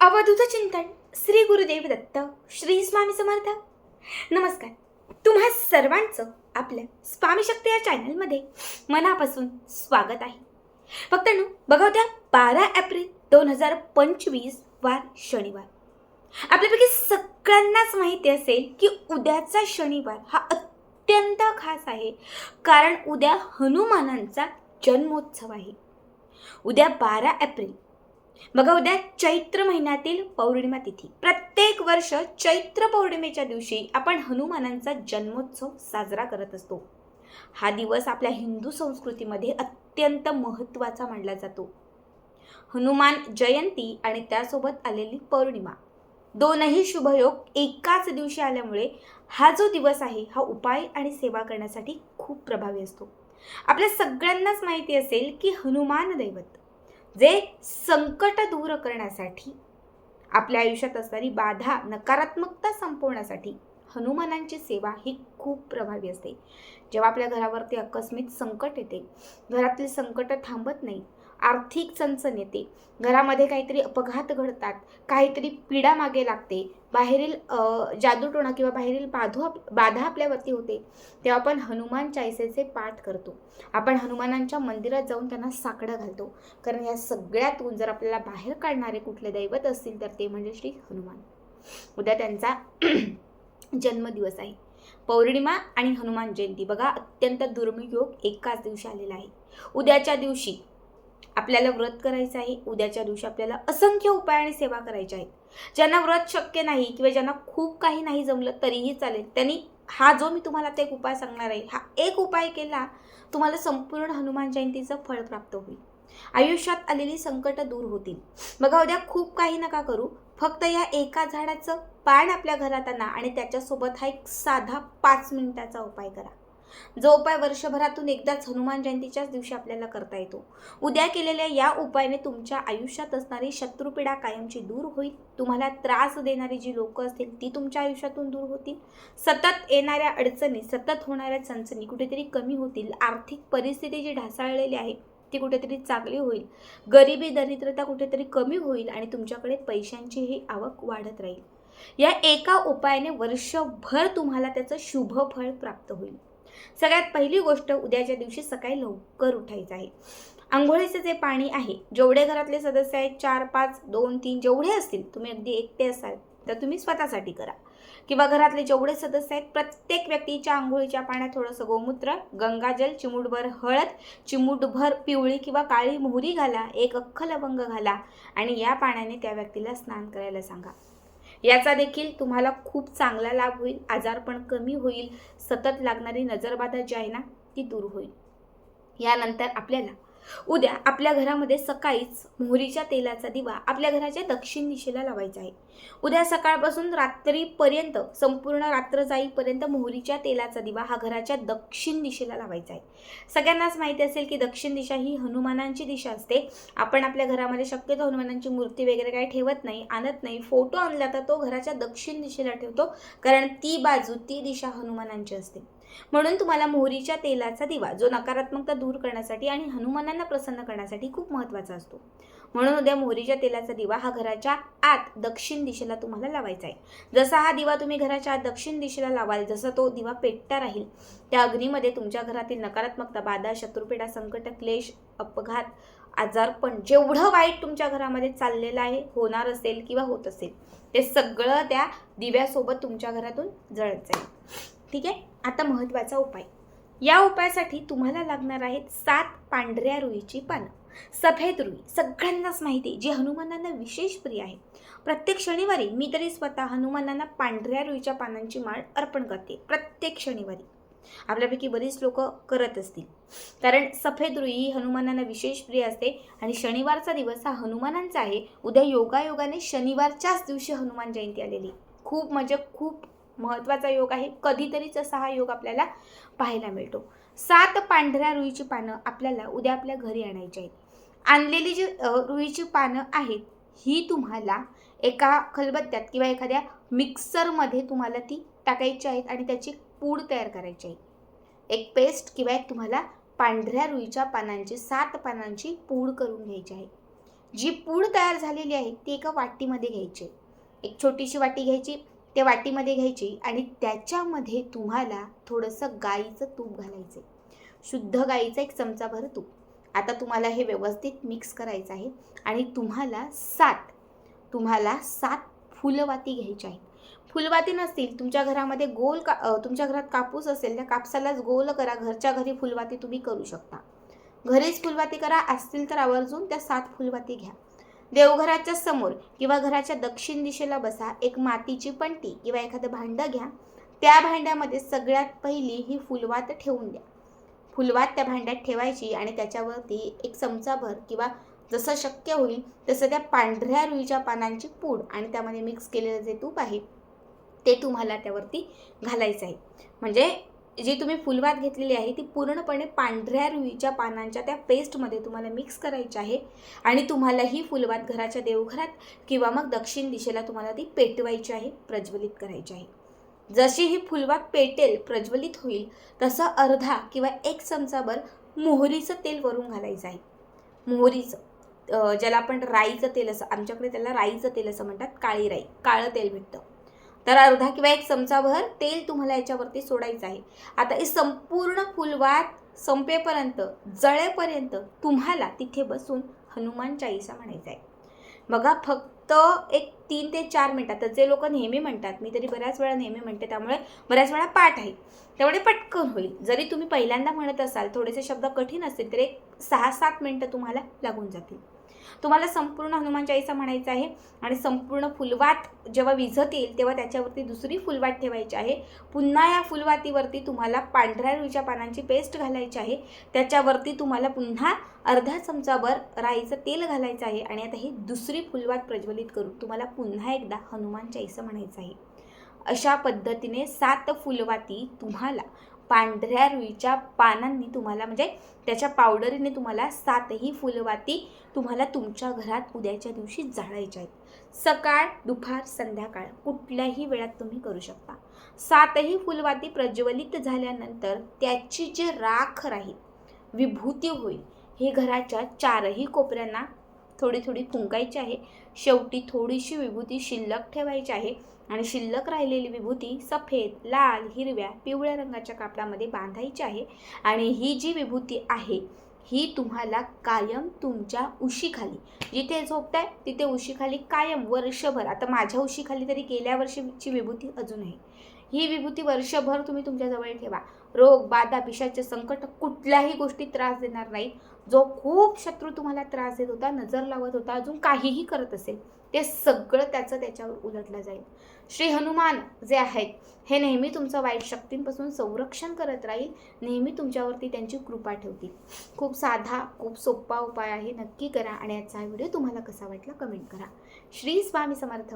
अवधूत चिंतन श्री गुरुदेव दत्त श्री स्वामी समर्थ. नमस्कार. तुम्हा सर्वांचं आपल्या स्वामी शक्ती या चॅनलमध्ये मनापासून स्वागत आहे. फक्त न बघा उद्या बारा एप्रिल दोन हजार पंचवीस वार शनिवार. आपल्यापैकी सगळ्यांनाच माहिती असेल की उद्याचा शनिवार हा अत्यंत खास आहे कारण उद्या हनुमानांचा जन्मोत्सव आहे. उद्या बारा एप्रिल बघा उद्या चैत्र महिन्यातील पौर्णिमा तिथी. प्रत्येक वर्ष चैत्र पौर्णिमेच्या दिवशी आपण हनुमानांचा जन्मोत्सव साजरा करत असतो. हा दिवस आपल्या हिंदू संस्कृतीमध्ये अत्यंत महत्त्वाचा मानला जातो. हनुमान जयंती आणि त्यासोबत आलेली पौर्णिमा. दोनही शुभयोग एकाच दिवशी आल्यामुळे हा जो दिवस आहे हा उपाय आणि सेवा करण्यासाठी खूप प्रभावी असतो. आपल्या सगळ्यांनाच माहिती असेल की हनुमान दैवत. जे संकट दूर करण्यासाठी आपल्या आयुष्यात असणारी बाधा नकारात्मकता संपवण्यासाठी हनुमानांची सेवा ही खूप प्रभावी असते. जेव्हा आपल्या घरावरती आकस्मिक संकट येते घरातील संकट थांबत नाही आर्थिक चणचण येते घरामध्ये काहीतरी अपघात घडतात काहीतरी पीडा मागे लागते बाहेरील जादूटोणा किंवा बाहेरील बाधू आप बाधा आपल्यावरती होते तेव्हा आपण हनुमान चाळीसेचे पाठ करतो. आपण हनुमानांच्या मंदिरात जाऊन त्यांना साकडं घालतो. कारण या सगळ्यातून जर आपल्याला बाहेर काढणारे कुठले दैवत असतील तर ते म्हणजे श्री हनुमान. उद्या त्यांचा जन्मदिवस आहे. पौर्णिमा आणि हनुमान जयंती. बघा अत्यंत दुर्मिळ योग एकाच दिवशी आलेला आहे. उद्याच्या दिवशी आपल्याला व्रत करायचं आहे उद्याच्या दिवशी आपल्याला असंख्य उपाय आणि सेवा करायच्या आहेत. ज्यांना व्रत शक्य नाही किंवा ज्यांना खूप काही नाही जमलं तरीही चालेल त्यांनी हा जो मी तुम्हाला आता एक उपाय सांगणार आहे हा एक उपाय केला तुम्हाला संपूर्ण हनुमान जयंतीचं फळ प्राप्त होईल. आयुष्यात आलेली संकट दूर होतील. बघा उद्या खूप काही नका करू फक्त या एका झाडाचं पान आपल्या घरात आणा आणि त्याच्यासोबत हा एक साधा पाच मिनिटाचा उपाय करा. जो उपाय वर्षभरातून एकदाच हनुमान जयंतीच्याच दिवशी आपल्याला करता येतो. उद्या केलेल्या या उपायाने तुमच्या आयुष्यात असणारी शत्रुपीडा कायमची दूर होईल. तुम्हाला त्रास देणारी जी लोकं असतील ती तुमच्या आयुष्यातून दूर होतील. सतत येणाऱ्या अडचणी सतत होणाऱ्या चणचणी कुठेतरी कमी होतील. आर्थिक परिस्थिती जी ढासाळलेली आहे ती कुठेतरी चांगली होईल. गरिबी दरिद्रता कुठेतरी कमी होईल आणि तुमच्याकडे पैशांची ही आवक वाढत राहील. या एका उपायाने वर्षभर तुम्हाला त्याचं शुभ फळ प्राप्त होईल. सगळ्यात पहिली गोष्ट उद्याच्या दिवशी सकाळी लवकर उठायचं आहे. आंघोळीचं जे पाणी आहे जेवढे घरातले सदस्य आहेत चार पाच दोन तीन जेवढे असतील तुम्ही अगदी एकटे असाल तर तुम्ही स्वतःसाठी करा. किंवा घरातले जेवढे सदस्य आहेत प्रत्येक व्यक्तीच्या आंघोळीच्या पाण्यात थोडंसं गोमूत्र गंगाजल चिमूटभर हळद चिमूटभर पिवळी किंवा काळी मोहरी घाला एक अख्ख लवंग घाला आणि या पाण्याने त्या व्यक्तीला स्नान करायला सांगा. याचा देखील तुम्हाला खूप चांगला लाभ होईल आजारपण कमी होईल सतत लागणारी नजरबाधा जी आहे ना ती दूर होईल. यानंतर आपल्याला उद्या आपल्या घरामध्ये सकाळीच मोहरीच्या तेलाचा दिवा आपल्या घराच्या दक्षिण दिशेला लावायचा आहे. उद्या सकाळपासून रात्रीपर्यंत संपूर्ण रात्र जाईपर्यंत मोहरीच्या तेलाचा दिवा हा घराच्या दक्षिण दिशेला लावायचा आहे. सगळ्यांनाच माहिती असेल की दक्षिण दिशा ही हनुमानांची दिशा असते. आपण आपल्या घरामध्ये शक्यतो हनुमानांची मूर्ती वगैरे काही ठेवत नाही आणत नाही. फोटो आणला तर तो घराच्या दक्षिण दिशेला ठेवतो कारण ती बाजू ती दिशा हनुमानांची असते. म्हणून तुम्हाला मोहरीच्या तेलाचा दिवा जो नकारात्मकता दूर करण्यासाठी आणि हनुमानांना प्रसन्न करण्यासाठी खूप महत्त्वाचा असतो. म्हणून उद्या मोहरीच्या तेलाचा दिवा हा घराच्या आत दक्षिण दिशेला तुम्हाला लावायचा आहे. जसा हा दिवा तुम्ही घराच्या आत दक्षिण दिशेला लावाल जसा तो दिवा पेटता राहील त्या अग्नीमध्ये तुमच्या घरातील नकारात्मकता बाधा शत्रुपेढा संकट क्लेश अपघात आजारपण जेवढं वाईट तुमच्या घरामध्ये चाललेलं आहे होणार असेल किंवा होत असेल ते सगळं त्या दिव्यासोबत तुमच्या घरातून जळत जाईल. ठीक आहे? आता महत्त्वाचा उपाय. या उपायासाठी तुम्हाला लागणार आहेत सात पांढऱ्या रुईची पानं. सफेद रुई सगळ्यांनाच माहिती आहे, जी हनुमानांना विशेष प्रिय आहे. प्रत्येक शनिवारी मी तरी स्वतः हनुमानांना पांढऱ्या रुईच्या पानांची माळ अर्पण करते प्रत्येक शनिवारी. आपल्यापैकी बरीच लोक करत असतील. कारण सफेद रुई ही हनुमानांना विशेष प्रिय असते आणि शनिवारचा दिवस हा हनुमानांचा आहे. उद्या योगायोगाने शनिवारच्याच दिवशी हनुमान जयंती आलेली खूप म्हणजे खूप महत्त्वाचा योग आहे. कधीतरीच असा हा योग आपल्याला पाहायला मिळतो. सात पांढऱ्या रुईची पानं आपल्याला उद्या आपल्या घरी आणायची आहेत. आणलेली जी रुईची पानं आहेत ही तुम्हाला एका खलबत्त्यात किंवा एखाद्या मिक्सरमध्ये तुम्हाला ती टाकायची आहेत आणि त्याची पूड तयार करायची आहे. एक पेस्ट किंवा एक तुम्हाला पांढऱ्या रुईच्या पानांची सात पानांची पूड करून घ्यायची आहे. जी पूड तयार झालेली आहे ती एका वाटीमध्ये घ्यायची एक छोटीशी वाटी घ्यायची त्या वाटीमध्ये घ्यायची आणि त्याच्यामध्ये तुम्हाला थोडंसं गाईचं तूप घालायचं शुद्ध गाईचं एक चमचाभर तूप. आता तुम्हाला हे व्यवस्थित मिक्स करायचं आहे आणि तुम्हाला सात तुम्हाला सात फुलवाती घ्यायच्या आहेत. फुलवाती नसतील तुमच्या घरामध्ये गोल का तुमच्या घरात कापूस असेल त्या कापसालाच गोल करा घरच्या घरी फुलवाती तुम्ही करू शकता. घरीच फुलवाती करा असतील तर आवर्जून त्या सात फुलवाती घ्या. देवघराच्या समोर किंवा घराच्या दक्षिण दिशेला बसा एक मातीची पंटी किंवा एखादं भांडं घ्या. त्या भांड्यामध्ये सगळ्यात पहिली ही फुलवात ठेवून द्या. फुलवात त्या भांड्यात ठेवायची आणि त्याच्यावरती एक चमचाभर किंवा जसं शक्य होईल तसं त्या पांढऱ्या रुईच्या पानांची पूड आणि त्यामध्ये मिक्स केलेलं जे तूप आहे ते तुम्हाला त्यावरती घालायचं आहे. म्हणजे जी तुम्ही फुलवात घेतलेली आहे ती पूर्णपणे पांढऱ्या रुईच्या पानांच्या त्या पेस्टमध्ये तुम्हाला मिक्स करायची आहे आणि तुम्हाला ही फुलवात घराच्या देवघरात किंवा मग दक्षिण दिशेला तुम्हाला ती पेटवायची आहे प्रज्वलित करायची आहे. जशी ही फुलवात पेटेल प्रज्वलित होईल तसं अर्धा किंवा एक चमचाभर मोहरीचं तेल वरून घालायचं आहे. मोहरीचं ज्याला आपण राईचं तेल असं आमच्याकडे त्याला राईचं तेल असं म्हणतात काळी राई काळं तेल भेटतं. तर अर्धा किंवा एक चमचाभर तेल तुम्हाला याच्यावरती सोडायचं आहे. आता ही संपूर्ण फुलवात संपेपर्यंत जळेपर्यंत तुम्हाला तिथे बसून हनुमान चाळीसा म्हणायचा आहे. बघा फक्त एक तीन ते चार मिनटात जे लोक नेहमी म्हणतात मी तरी बऱ्याच वेळा नेहमी म्हणते त्यामुळे बऱ्याच वेळा पाठ आहे. त्यामुळे पटकन होईल. जरी तुम्ही पहिल्यांदा म्हणत असाल थोडेसे शब्द कठीण असतील तर एक सहा सात मिनटं तुम्हाला लागून जातील. तुम्हाला संपूर्ण हनुमान चाळीसा म्हणायचा आहे आणि संपूर्ण फुलवात जेव्हा विझत येईल तेव्हा त्याच्यावरती दुसरी फुलवात ठेवायची आहे. पुन्हा या फुलवातीवरती तुम्हाला पांढऱ्या रुईच्या पानांची पेस्ट घालायची आहे. त्याच्यावरती तुम्हाला पुन्हा अर्धा चमचाभर राईचं तेल घालायचं आहे आणि आता ही दुसरी फुलवात प्रज्वलित करून तुम्हाला पुन्हा एकदा हनुमान चाळीसा म्हणायचं आहे. अशा पद्धतीने सात फुलवाती तुम्हाला पांढऱ्या रुईच्या पानांनी तुम्हाला म्हणजे त्याच्या पावडरीने तुम्हाला सातही फुलवाती तुम्हाला तुमच्या घरात उद्याच्या दिवशी जाळायच्या आहेत. सकाळ दुपार संध्याकाळ कुठल्याही वेळात तुम्ही करू शकता. सातही फुलवाती प्रज्वलित झाल्यानंतर त्याची जी राख राहील विभूती होईल हे घराच्या चारही कोपऱ्यांना थोडी थोडी फुंकायची आहे. शेवटी थोडीशी विभूती शिल्लक ठेवायची आहे आणि शिल्लक राहिलेली विभूती सफेद लाल हिरव्या पिवळ्या रंगाच्या कापडामध्ये बांधायची आहे आणि ही जी विभूती आहे ही तुम्हाला कायम तुमच्या उशीखाली जिथे झोपताय तिथे उशीखाली कायम वर्षभर आता माझ्या उशीखाली तरी गेल्या वर्षीची विभूती अजून आहे. ही विभूती वर्षभर तुम्ही तुमच्याजवळ ठेवा. रोग बाधा पिशाचे संकट कुठल्याही गोष्टी त्रास देणार नाही जो खूप शत्रू तुम्हाला त्रास देत होता नजर लावत होता अजून काहीही करत असेल ते सगळं त्याचं त्याच्यावर उलटलं जाईल. श्री हनुमान जे आहेत हे नेहमी तुमचं वाईट शक्तींपासून संरक्षण करत राहील नेहमी तुमच्यावरती त्यांची कृपा ठेवतील. खूप साधा खूप सोपा उपाय आहे नक्की करा आणि याचा व्हिडिओ तुम्हाला कसा वाटला कमेंट करा. श्री स्वामी समर्थ.